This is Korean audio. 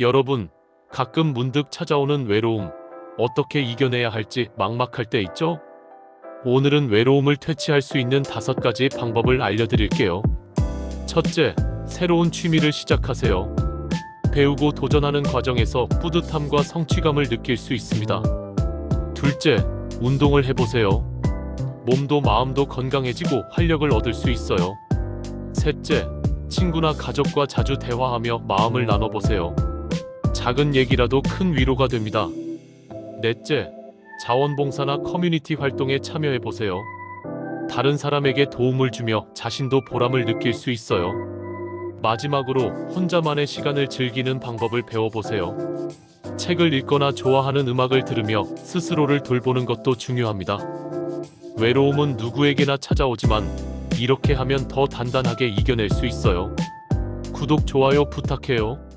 여러분, 가끔 문득 찾아오는 외로움, 어떻게 이겨내야 할지 막막할 때 있죠? 오늘은 외로움을 퇴치할 수 있는 다섯 가지 방법을 알려드릴게요. 첫째, 새로운 취미를 시작하세요. 배우고 도전하는 과정에서 뿌듯함과 성취감을 느낄 수 있습니다. 둘째, 운동을 해보세요. 몸도 마음도 건강해지고 활력을 얻을 수 있어요. 셋째, 친구나 가족과 자주 대화하며 마음을 나눠보세요. 작은 얘기라도 큰 위로가 됩니다. 넷째, 자원봉사나 커뮤니티 활동에 참여해 보세요. 다른 사람에게 도움을 주며 자신도 보람을 느낄 수 있어요. 마지막으로 혼자만의 시간을 즐기는 방법을 배워보세요. 책을 읽거나 좋아하는 음악을 들으며 스스로를 돌보는 것도 중요합니다. 외로움은 누구에게나 찾아오지만 이렇게 하면 더 단단하게 이겨낼 수 있어요. 구독, 좋아요 부탁해요.